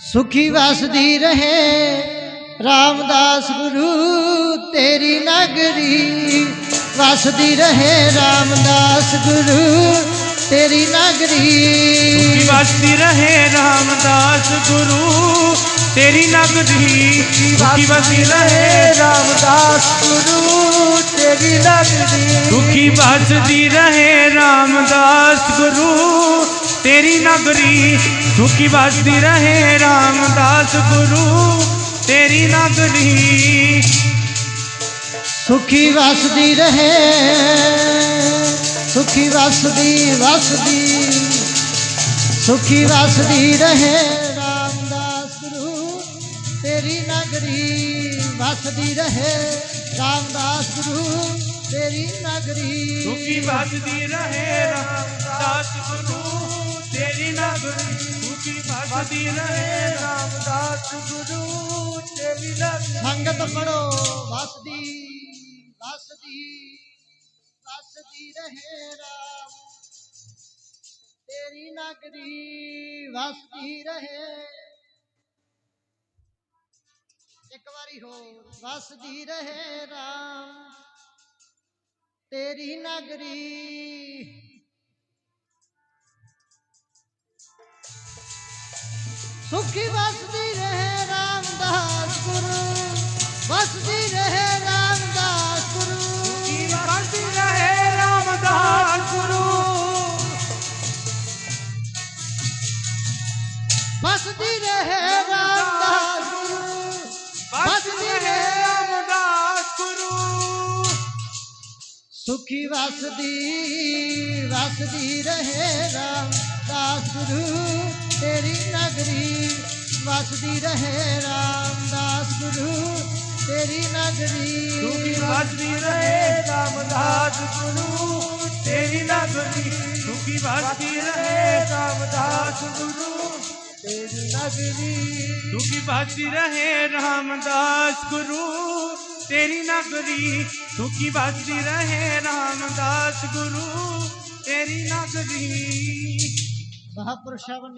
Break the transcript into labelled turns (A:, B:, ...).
A: ਸੁਖੀ ਵਸਦੀ ਰਹੇ। ਰਾਮਦਾਸ ਗੁਰੂ ਤੇਰੀ ਨਗਰੀ। ਵਸਦੀ ਰਹੇ ਰਾਮਦਾਸ ਗੁਰੂ ਤੇਰੀ ਨਗਰੀ।
B: ਸੁਖੀ ਵਸਦੀ ਰਹੇ ਰਾਮਦਾਸ ਗੁਰੂ ਤੇਰੀ ਨਗਰੀ। ਸੁਖੀ ਵਸਦੀ ਰਹੇ।
A: ਰਾਮਦਾਸ ਗੁਰੂ ਤੇਰੀ ਨਗਰੀ।
B: ਸੁਖੀ ਵਸਦੀ ਰਹੇ ਨਗਰੀ ਸੁਖੀ ਵਸਦੀ ਰਹੇ ਰਾਮਦਾਸ ਗੁਰੂ ਤੇਰੀ ਨਗਰੀ।
A: ਸੁਖੀ ਵਸਦੀ ਰਹੇ ਸੁਖੀ ਵਸਦੀ ਵਸਦੀ। ਸੁਖੀ ਵਸਦੀ ਰਹੇ ਰਾਮਦਾਸ ਗੁਰੂ ਤੇਰੀ ਨਗਰੀ। ਵਸਦੀ ਰਹੇ ਰਾਮਦਾਸ ਗੁਰੂ ਤੇਰੀ ਨਗਰੀ।
B: ਸੁਖੀ ਵਸਦੀ ਰਹੇ ਰਾਮਦਾਸ ਗੁਰੂ। ਤੇਰੀ ਨਗਰੀ ਸੁਖੀ ਵਸਦੀ ਰਹੇ ਰਾਮਦਾਸ ਗੁਰੂ, ਤੇਰੀ ਨਗਰੀ
A: ਸੰਗਤ ਪੜੋ ਵਸਦੀ ਵਸਦੀ ਵਸਦੀ ਰਹੇ ਰਾਮ। ਤੇਰੀ ਨਗਰੀ ਵਸਦੀ ਰਹੇ। ਇੱਕ ਵਾਰੀ ਹੋਰ ਵਸਦੀ ਰਹੇ ਰਾਮ। ਤੇਰੀ ਨਗਰੀ ਸੁਖੀ ਵਸਦੀ ਰਹੇ ਰਾਮਦਾਸ ਗੁਰੂ ਵਸਦੀ ਰਹੇ ਰਾਮਦਾਸ ਗੁਰੂ।
B: ਸੁਖੀ ਵਸਦੀ ਰਹੇ ਰਾਮਦਾਸ ਗੁਰੂ।
A: ਵਸਦੀ ਰਹੇ ਰਾਮਦਾਸ ਗੁਰੂ
B: ਵਸਦੀ ਰਹੇ ਰਾਮਦਾਸ ਗੁਰੂ।
A: ਸੁਖੀ ਵਸਦੀ ਵਸਦੀ ਰਹੇ ਰਾਮਦਾਸ ਗੁਰੂ। ਤੇਰੀ ਨਗਰੀ ਵਸਦੀ ਰਹੇ ਰਾਮਦਾਸ ਗੁਰੂ ਤੇਰੀ ਨਗਰੀ
B: ਸੁਖੀ ਵਸਦੀ ਰਹੇ ਰਾਮਦਾਸ ਗੁਰੂ ਤੇਰੀ ਨਗਰੀ। ਸੁਖੀ ਵਸਦੀ ਰਹੇ ਰਾਮਦਾਸ ਗੁਰੂ।
A: ਤੇਰੀ ਨਗਰੀ
B: ਸੁਖੀ ਵਸਦੀ ਰਹੇ ਰਾਮਦਾਸ ਗੁਰੂ। ਤੇਰੀ ਨਗਰੀ ਸੁਖੀ ਵਸਦੀ ਰਹੇ ਰਾਮਦਾਸ ਗੁਰੂ। ਤੇਰੀ ਨਗਰੀ।
A: ਮਹਾਪੁਰਸ਼ਾਂ